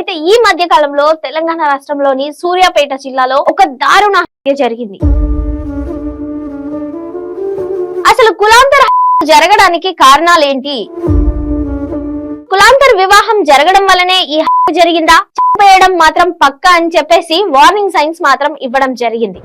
అయితే ఈ మధ్య కాలంలో తెలంగాణ రాష్ట్రంలోని సూర్యాపేట జిల్లాలో ఒక దారుణ హత్య జరిగింది. అసలు కులాంతర జరగడానికి కారణాలేంటి? కులాంతర వివాహం జరగడం వల్లనే ఈ హత్య జరిగిందా? చంపేయడం మాత్రం పక్కా అని చెప్పేసి వార్నింగ్ సైన్స్ మాత్రం ఇవ్వడం జరిగింది.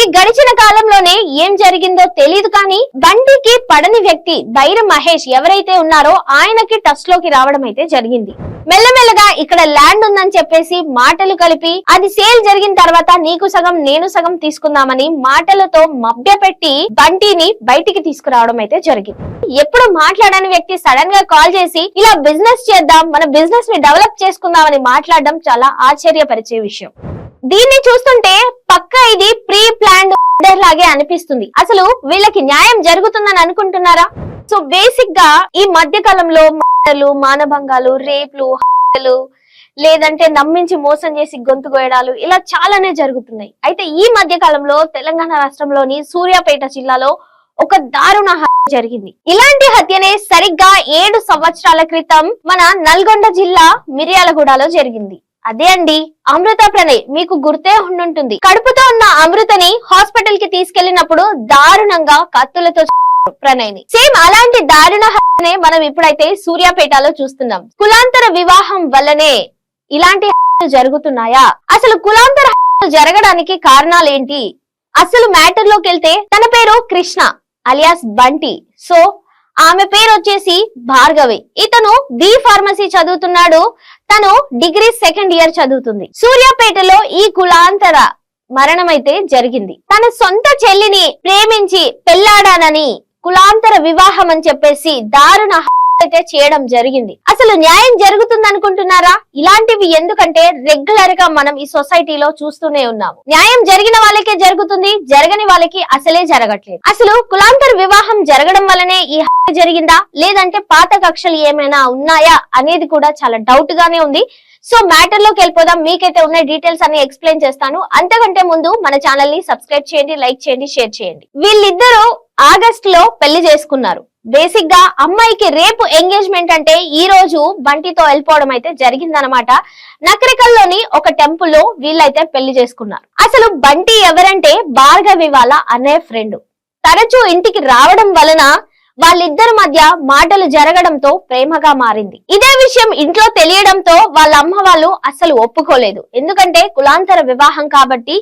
ఈ గడిచిన కాలంలోనే ఏం జరిగిందో తెలియదు కానీ బండికి పడని వ్యక్తి ధైర్య మహేష్ ఎవరైతే ఉన్నారో ఆయనకి టచ్లోకి రావడం అయితే జరిగింది. మెల్లమెల్లగా ఇక్కడ ల్యాండ్ ఉందని చెప్పేసి మాటలు కలిపి అది సేల్ జరిగిన తర్వాత నీకు సగం నేను సగం తీసుకుందామని మాటలతో మభ్యపెట్టి బంటిని బయటికి తీసుకురావడం అయితే జరిగింది. ఎప్పుడు మాట్లాడని వ్యక్తి సడన్గా కాల్ చేసి ఇలా బిజినెస్ చేద్దాం మన బిజినెస్ని డెవలప్ చేసుకుందామని మాట్లాడడం చాలా ఆశ్చర్యపరిచే విషయం. దీన్ని చూస్తుంటే పక్క ఇది ప్రీ ప్లాన్డ్ లాగే అనిపిస్తుంది. అసలు వీళ్ళకి న్యాయం జరుగుతుందని అనుకుంటున్నారా? సో బేసిక్గా ఈ మధ్య కాలంలో మానభంగాలు రేపులు హత్యలు లేదంటే నమ్మించి మోసం చేసి గొంతు గోయడాలు ఇలా చాలానే జరుగుతున్నాయి. అయితే ఈ మధ్య కాలంలో తెలంగాణ రాష్ట్రంలోని సూర్యాపేట జిల్లాలో ఒక దారుణ హత్య జరిగింది. ఇలాంటి హత్యనే సరిగ్గా ఏడు సంవత్సరాల క్రితం మన నల్గొండ జిల్లా మిర్యాలగూడలో జరిగింది. అదే అండి అమృత ప్రణయ్ మీకు గుర్తే ఉండుంటుంది. కడుపుతో ఉన్న అమృతని హాస్పిటల్కి తీసుకెళ్ళినప్పుడు దారుణంగా కత్తులతో ప్రణయ్ని. సేమ్ అలాంటి దారుణ హత్యనే మనం ఇప్పుడైతే సూర్యాపేటలో చూస్తున్నాం. కులాంతర వివాహం వల్లనే ఇలాంటి హత్యలు జరుగుతున్నాయా? అసలు కులాంతర హత్యలు జరగడానికి కారణాలేంటి? అసలు మ్యాటర్లోకి వెళ్తే తన పేరు కృష్ణ అలియాస్ బంటి. సో ఆమె పేరు వచ్చేసి భార్గవి. ఇతను బి ఫార్మసీ చదువుతున్నాడు. తను డిగ్రీ సెకండ్ ఇయర్ చదువుతుంది. సూర్యాపేటలో ఈ కులాంతర మరణమైతే జరిగింది. తన సొంత చెల్లిని ప్రేమించి పెళ్ళాడానని కులాంతర వివాహం అని చెప్పేసి దారుణ హత్య అయితే చేయడం జరిగింది. అసలు న్యాయం జరుగుతుంది అనుకుంటున్నారా ఇలాంటివి ఎందుకంటే రెగ్యులర్గా మనం ఈ సొసైటీలో చూస్తూనే ఉన్నాము. న్యాయం జరిగిన వాళ్ళకే జరుగుతుంది జరగని వాళ్ళకి అసలే జరగట్లేదు. అసలు కులాంతర వివాహం జరగడం వల్లనే ఈ హత్య జరిగిందా? లేదంటే పాత కక్షలు ఏమైనా ఉన్నాయా? అనేది కూడా చాలా డౌట్ గానే ఉంది. సో మ్యాటర్లోకి వెళ్ళిపోదాం. మీకైతే ఉన్న డీటెయిల్స్ అన్ని ఎక్స్ప్లెయిన్ చేస్తాను. అంతకంటే ముందు మన ఛానల్ని సబ్స్క్రైబ్ చేయండి లైక్ చేయండి షేర్ చేయండి. వీళ్ళిద్దరూ ఆగస్ట్లో పెళ్ళి చేసుకున్నారు. బేసిక్గా అమ్మాయికి రేపు ఎంగేజ్మెంట్ అంటే ఈ రోజు బంటితో వెళ్ళిపోవడం అయితే జరిగిందనమాట నకరికల్లోని ఒక టెంపుల్లో వీళ్ళైతే పెళ్ళి చేసుకున్నారు. అసలు బంటి ఎవరంటే భార్గవి వాళ్ళ అనే ఫ్రెండ్ తరచూ ఇంటికి రావడం వలన వాళ్ళిద్దరి మధ్య మాటలు జరగడంతో ప్రేమగా మారింది. ఇదే విషయం ఇంట్లో తెలియడంతో వాళ్ళ అమ్మ వాళ్ళు అసలు ఒప్పుకోలేదు. ఎందుకంటే కులాంతర వివాహం కాబట్టి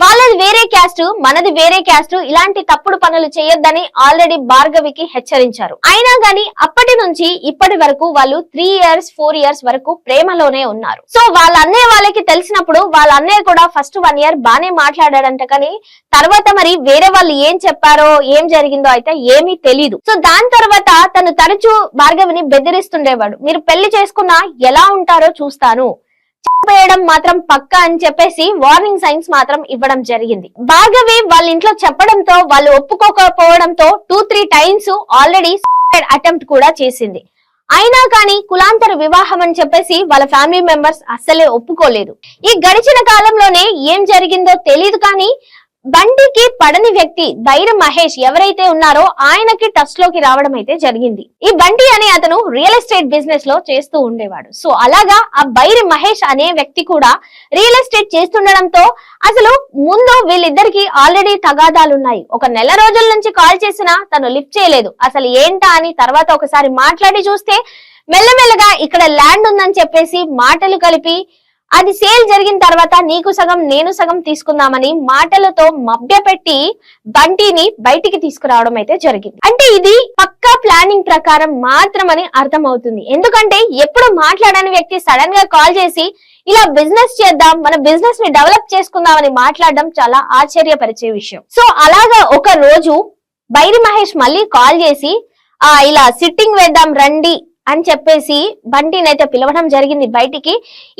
వాళ్ళది వేరే క్యాస్ట్ మనది వేరే క్యాస్ట్ ఇలాంటి తప్పుడు పనులు చేయొద్దని ఆల్రెడీ భార్గవికి హెచ్చరించారు. అయినా గాని అప్పటి నుంచి ఇప్పటి వరకు వాళ్ళు త్రీ ఇయర్స్ ఫోర్ ఇయర్స్ వరకు ప్రేమలోనే ఉన్నారు. సో వాళ్ళ అన్నయ్య వాళ్ళకి తెలిసినప్పుడు వాళ్ళ అన్నయ్య కూడా ఫస్ట్ వన్ ఇయర్ బానే మాట్లాడాడంట కానీ తర్వాత మరి వేరే వాళ్ళు ఏం చెప్పారో ఏం జరిగిందో అయితే ఏమీ తెలీదు. సో దాని తర్వాత తను తరచూ భార్గవిని బెదిరిస్తుండేవాడు. మీరు పెళ్ళి చేసుకున్నా ఎలా ఉంటారో చూస్తాను. వేయడం మాత్రం పక్క అని చెప్పేసి వార్నింగ్ సైన్స్ మాత్రం ఇవ్వడం జరిగింది. భార్గవి వాళ్ళ ఇంట్లో చెప్పడంతో వాళ్ళు ఒప్పుకోకపోవడంతో two three times already attempt కూడా చేసింది. అయినా కానీ కులాంతర వివాహం అని చెప్పేసి వాళ్ళ ఫ్యామిలీ మెంబర్స్ అస్సలే ఒప్పుకోలేదు. ఈ గడిచిన కాలంలోనే ఏం జరిగిందో తెలియదు కానీ బండికి పడని వ్యక్తి ధైర్య మహేష్ ఎవరైతే ఉన్నారో ఆయనకి టచ్లోకి రావడం అయితే జరిగింది. ఈ బండి అనే అతను రియల్ ఎస్టేట్ బిజినెస్లో చేస్తూ ఉండేవాడు. సో అలాగా ఆ బైరి మహేష్ అనే వ్యక్తి కూడా రియల్ ఎస్టేట్ చేస్తుండడంతో అసలు ముందు వీళ్ళిద్దరికి ఆల్రెడీ తగాదాలు ఉన్నాయి. ఒక నెల రోజుల నుంచి కాల్ చేసినా తను లిఫ్ట్ చేయలేదు. అసలు ఏంటా అని తర్వాత ఒకసారి మాట్లాడి చూస్తే మెల్లమెల్లగా ఇక్కడ ల్యాండ్ ఉందని చెప్పేసి మాటలు కలిపి అది సేల్ జరిగిన తర్వాత నీకు సగం నేను సగం తీసుకుందామని మాటలతో మభ్యపెట్టి బంటిని బయటికి తీసుకురావడం అయితే జరిగింది. అంటే ఇది పక్కా ప్లానింగ్ ప్రకారం మాత్రమని అర్థమవుతుంది. ఎందుకంటే ఎప్పుడు మాట్లాడని వ్యక్తి సడన్గా కాల్ చేసి ఇలా బిజినెస్ చేద్దాం మన బిజినెస్ని డెవలప్ చేసుకుందామని మాట్లాడడం చాలా ఆశ్చర్యపరిచే విషయం. సో అలాగా ఒక రోజు బైరి మహేష్ మళ్ళీ కాల్ చేసి ఆ ఇలా సిట్టింగ్ వేద్దాం రండి అని చెప్పేసి బంటిని అయితే పిలవడం జరిగింది బయటికి.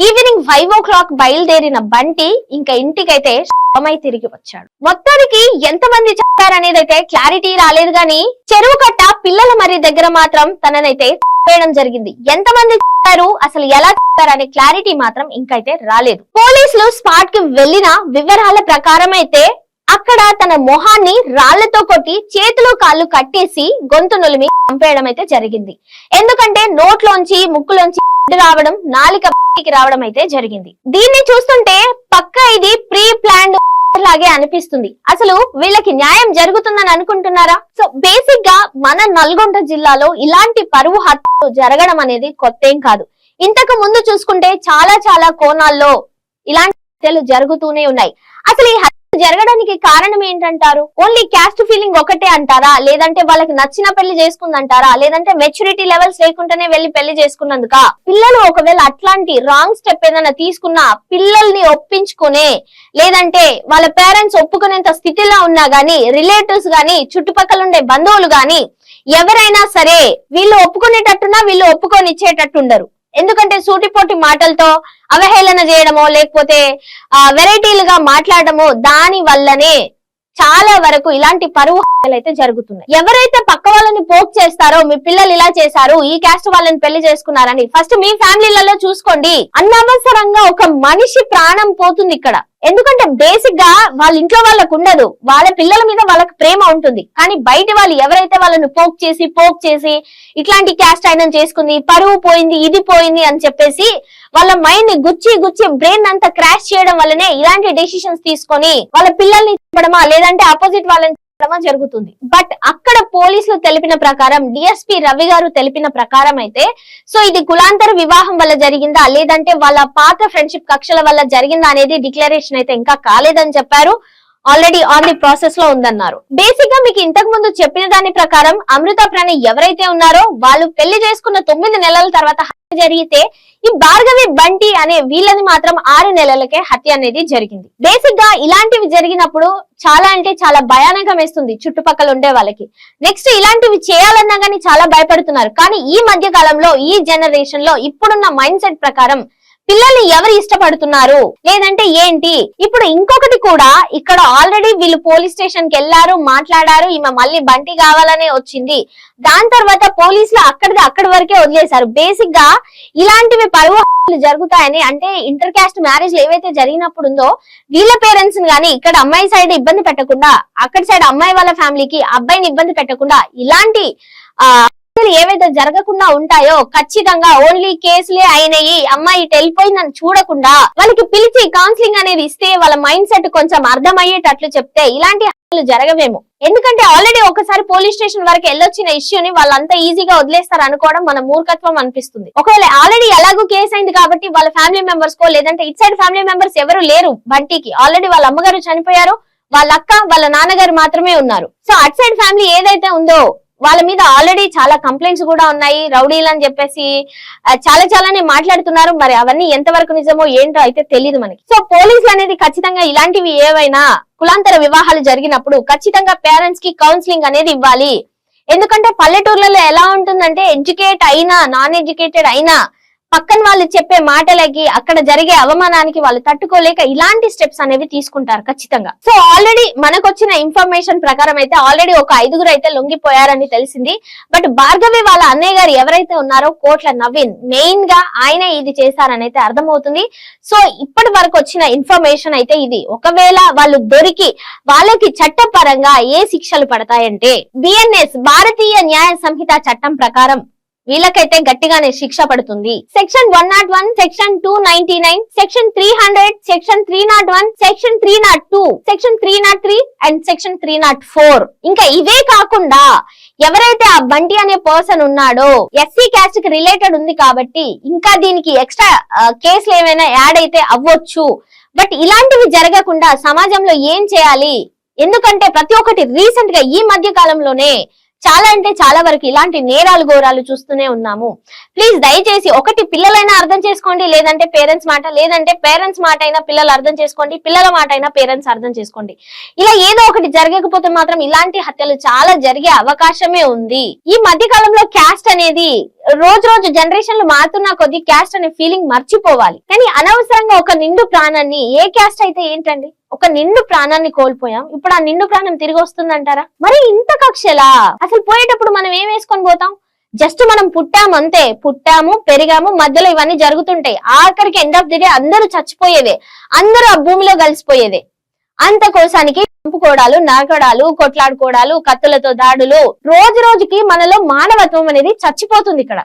ఈవినింగ్ ఫైవ్ ఓ క్లాక్ బయలుదేరిన బంటి ఇంకా ఇంటికైతే శవమై తిరిగి వచ్చాడు. మొత్తానికి ఎంత మంది చెప్పారనేది అయితే క్లారిటీ రాలేదు గాని చెరువు కట్ట పిల్లల మరి దగ్గర మాత్రం తననైతే వేయడం జరిగింది. ఎంత మంది చెప్పారు అసలు ఎలా చెప్పారు అనే క్లారిటీ మాత్రం ఇంకైతే రాలేదు. పోలీసులు స్పాట్కి వెళ్ళిన వివరాల ప్రకారం అయితే అక్కడ తన మొహాన్ని రాళ్ళతో కొట్టి చేతులు కాళ్ళు కట్టేసి గొంతు నులిమి చంపేయడం అయితే జరిగింది. ఎందుకంటే నోట్లోంచి ముక్కులోంచి రావడం నాలిక రావడం అయితే జరిగింది. దీన్ని చూస్తుంటే పక్క ఇది ప్రీ ప్లాన్డ్ లాగే అనిపిస్తుంది. అసలు వీళ్ళకి న్యాయం జరుగుతుందని అనుకుంటున్నారా? సో బేసిక్గా మన నల్గొండ జిల్లాలో ఇలాంటి పరువు హత్యలు జరగడం అనేది కొత్త కాదు. ఇంతకు ముందు చూసుకుంటే చాలా చాలా కోణాల్లో ఇలాంటి హత్యలు జరుగుతూనే ఉన్నాయి. అసలు ఈ హత్య జరగడానికి కారణం ఏంటంటారు? ఓన్లీ క్యాస్ట్ ఫీలింగ్ ఒకటే అంటారా? లేదంటే వాళ్ళకి నచ్చిన పెళ్ళి చేసుకుందంటారా? లేదంటే మెచ్యూరిటీ లెవెల్స్ లేకుండానే వెళ్ళి పెళ్ళి చేసుకున్నందుక? పిల్లలు ఒకవేళ అట్లాంటి రాంగ్ స్టెప్ ఏదైనా తీసుకున్నా పిల్లల్ని ఒప్పించుకునే లేదంటే వాళ్ళ పేరెంట్స్ ఒప్పుకునేంత స్థితిలో ఉన్నా గానీ రిలేటివ్స్ గానీ చుట్టుపక్కల ఉండే బంధువులు గానీ ఎవరైనా సరే వీళ్ళు ఒప్పుకునేటట్టున్నా వీళ్ళు ఒప్పుకొని ఇచ్చేటట్టుండరు. ఎందుకంటే సూటిపోటి మాటలతో అవహేళన చేయడమో లేకపోతే ఆ వెరైటీలుగా మాట్లాడడమో దాని వల్లనే చాలా వరకు ఇలాంటి పరువు అయితే జరుగుతున్నాయి. ఎవరైతే పక్క వాళ్ళని చేస్తారో మీ పిల్లలు ఇలా చేశారు ఈ క్యాస్ట్ వాళ్ళని పెళ్ళి చేసుకున్నారని ఫస్ట్ మీ ఫ్యామిలీలలో చూసుకోండి. అనవసరంగా ఒక మనిషి ప్రాణం పోతుంది ఇక్కడ. ఎందుకంటే బేసిక్గా వాళ్ళ ఇంట్లో వాళ్ళకు ఉండదు. వాళ్ళ పిల్లల మీద వాళ్ళకి ప్రేమ ఉంటుంది. కానీ బయట వాళ్ళు ఎవరైతే వాళ్ళని పోక్ చేసి పోక్ చేసి ఇట్లాంటి క్యాస్ట్ ఆయన చేసుకుంది పరువు పోయింది ఇది పోయింది అని చెప్పేసి వాళ్ళ మైండ్ని గుచ్చి గుచ్చి బ్రెయిన్ అంతా క్రాష్ చేయడం వల్లనే ఇలాంటి డెసిషన్స్ తీసుకొని వాళ్ళ పిల్లల్ని చెప్పడమా లేదంటే ఆపోజిట్ వాళ్ళని కార్యక్రమం జరుగుతుంది. బట్ అక్కడ పోలీసులు తెలిపిన ప్రకారం డిఎస్పి రవి గారు తెలిపిన ప్రకారం అయితే సో ఇది కులాంతర వివాహం వల్ల జరిగిందా? లేదంటే వాళ్ళ పాత ఫ్రెండ్షిప్ కక్షల వల్ల జరిగిందా అనేది డిక్లరేషన్ అయితే ఇంకా కాలేదని చెప్పారు. ఆల్రెడీ ఆన్ ది ప్రాసెస్లో ఉందన్నారు. బేసిక్గా మీకు ఇంతకు ముందు చెప్పిన దాని ప్రకారం అమృత ప్రాణి ఎవరైతే ఉన్నారో వాళ్ళు పెళ్ళి చేసుకున్న తొమ్మిది నెలల తర్వాత హత్య జరిగితే ఈ భార్గవి బంటి అనే వీళ్ళని మాత్రం ఆరు నెలలకే హత్య అనేది జరిగింది. బేసిక్గా ఇలాంటివి జరిగినప్పుడు చాలా అంటే చాలా భయానకం వేస్తుంది చుట్టుపక్కల ఉండే వాళ్ళకి. నెక్స్ట్ ఇలాంటివి చేయాలన్నా గానీ చాలా భయపడుతున్నారు. కానీ ఈ మధ్య కాలంలో ఈ జనరేషన్లో ఇప్పుడున్న మైండ్ సెట్ ప్రకారం పిల్లల్ని ఎవరు ఇష్టపడుతున్నారు? లేదంటే ఏంటి? ఇప్పుడు ఇంకొకటి కూడా ఇక్కడ ఆల్రెడీ వీళ్ళు పోలీస్ స్టేషన్కి వెళ్ళారు మాట్లాడారు ఈమె మళ్ళీ బంటి కావాలనే వచ్చింది. దాని తర్వాత పోలీసులు అక్కడిది అక్కడి వరకే వదిలేశారు. బేసిక్గా ఇలాంటివి పరువు జరుగుతాయని అంటే ఇంటర్ క్యాస్ట్ మ్యారేజ్ ఏవైతే జరిగినప్పుడు ఉందో వీళ్ళ పేరెంట్స్ని గానీ ఇక్కడ అమ్మాయి సైడ్ ఇబ్బంది పెట్టకుండా అక్కడి సైడ్ అమ్మాయి వాళ్ళ ఫ్యామిలీకి అబ్బాయిని ఇబ్బంది పెట్టకుండా ఇలాంటి ఆ హత్యలు ఏవైతే జరగకుండా ఉంటాయో ఖచ్చితంగా ఓన్లీ కేసులే అయినాయి. అమ్మాయి ఇటు వెళ్ళిపోయిందని చూడకుండా వాళ్ళకి పిలిచి కౌన్సిలింగ్ అనేది ఇస్తే వాళ్ళ మైండ్ సెట్ కొంచెం అర్థమయ్యేటట్లు చెప్తే ఇలాంటి హత్యలు జరగవేమో. ఎందుకంటే ఆల్రెడీ ఒకసారి పోలీస్ స్టేషన్ వరకు వెళ్ళొచ్చిన ఇష్యూని వాళ్ళంతా ఈజీగా వదిలేస్తారు అనుకోవడం మన మూర్ఖత్వం అనిపిస్తుంది. ఒకవేళ ఆల్రెడీ ఎలాగో కేసు అయింది కాబట్టి వాళ్ళ ఫ్యామిలీ మెంబర్స్ కో లేదంటే ఇట్ సైడ్ ఫ్యామిలీ మెంబర్స్ ఎవరు లేరు. బంటికి ఆల్రెడీ వాళ్ళ అమ్మగారు చనిపోయారు. వాళ్ళ అక్క వాళ్ళ నాన్నగారు మాత్రమే ఉన్నారు. సో అట్ సైడ్ ఫ్యామిలీ ఏదైతే ఉందో వాళ్ళ మీద ఆల్రెడీ చాలా కంప్లైంట్స్ కూడా ఉన్నాయి రౌడీలు అని చెప్పేసి చాలా చాలానే మాట్లాడుతున్నారు. మరి అవన్నీ ఎంతవరకు నిజమో ఏంటో అయితే తెలియదు మనకి. సో పోలీసులు అనేది ఖచ్చితంగా ఇలాంటివి ఏవైనా కులాంతర వివాహాలు జరిగినప్పుడు ఖచ్చితంగా పేరెంట్స్కి కౌన్సిలింగ్ అనేది ఇవ్వాలి. ఎందుకంటే పల్లెటూర్లలో ఎలా ఉంటుందంటే ఎడ్యుకేట్ అయినా నాన్ ఎడ్యుకేటెడ్ అయినా పక్కన వాళ్ళు చెప్పే మాటలకి అక్కడ జరిగే అవమానానికి వాళ్ళు తట్టుకోలేక ఇలాంటి స్టెప్స్ అనేవి తీసుకుంటారు ఖచ్చితంగా. సో ఆల్రెడీ మనకు వచ్చిన ఇన్ఫర్మేషన్ ప్రకారం అయితే ఆల్రెడీ ఒక ఐదుగురు అయితే లొంగిపోయారని తెలిసింది. బట్ భార్గవి వాళ్ళ అన్నయ్య గారు ఎవరైతే ఉన్నారో కోట్ల నవీన్ మెయిన్గా ఆయన ఇది చేశారని అయితే అర్థమవుతుంది. సో ఇప్పటి వరకు వచ్చిన ఇన్ఫర్మేషన్ అయితే ఇది. ఒకవేళ వాళ్ళు దొరికి వాళ్ళకి చట్టపరంగా ఏ శిక్షలు పడతాయంటే బిఎన్ఎస్ భారతీయ న్యాయ సంహిత చట్టం ప్రకారం వీళ్ళకైతే గట్టిగానే శిక్ష పడుతుంది. Section one nought one section two ninety nine section three hundred section three nought one section three nought two section three nought three and section three nought four. ఇంకా ఇవే కాకుండా ఎవరైతే ఆ బంటి అనే పర్సన్ ఉన్నాడో ఎస్సీ క్యాస్ట్కి రిలేటెడ్ ఉంది కాబట్టి ఇంకా దీనికి ఎక్స్ట్రా కేసులు ఏమైనా యాడ్ అయితే అవ్వచ్చు. బట్ ఇలాంటివి జరగకుండా సమాజంలో ఏం చేయాలి? ఎందుకంటే ప్రతి ఒక్కటి రీసెంట్గా ఈ మధ్య కాలంలోనే చాలా అంటే చాలా వరకు ఇలాంటి నేరాలు ఘోరాలు చూస్తూనే ఉన్నాము. ప్లీజ్ దయచేసి ఒకటి పిల్లలైనా అర్థం చేసుకోండి లేదంటే పేరెంట్స్ మాట లేదంటే పేరెంట్స్ మాట అయినా పిల్లలు అర్థం చేసుకోండి పిల్లల మాట అయినా పేరెంట్స్ అర్థం చేసుకోండి. ఇలా ఏదో ఒకటి జరగకపోతే మాత్రం ఇలాంటి హత్యలు చాలా జరిగే అవకాశమే ఉంది. ఈ మధ్య కాలంలో క్యాస్ట్ అనేది రోజు రోజు జనరేషన్లు మారుతున్న కొద్ది క్యాస్ట్ అనే ఫీలింగ్ మర్చిపోవాలి. కానీ అనవసరంగా ఒక నిండు ప్రాణాన్ని ఏ క్యాస్ట్ అయితే ఏంటండి? ఒక నిండు ప్రాణాన్ని కోల్పోయాం. ఇప్పుడు ఆ నిండు ప్రాణం తిరిగి వస్తుందంటారా? మరి ఇంత కక్షలా? అసలు పోయేటప్పుడు మనం ఏం వేసుకొని పోతాం? జస్ట్ మనం పుట్టాము అంతే. పుట్టాము పెరిగాము మధ్యలో ఇవన్నీ జరుగుతుంటాయి. ఆఖరికి ఎండ్ ఆఫ్ ది డే అందరూ చచ్చిపోయేదే అందరూ ఆ భూమిలో కలిసిపోయేదే అంత కోసానికి చంపుకోవడాలు నరకడాలు కొట్లాడుకోవడాలు కత్తులతో దాడులు. రోజు రోజుకి మనలో మానవత్వం అనేది చచ్చిపోతుంది ఇక్కడ.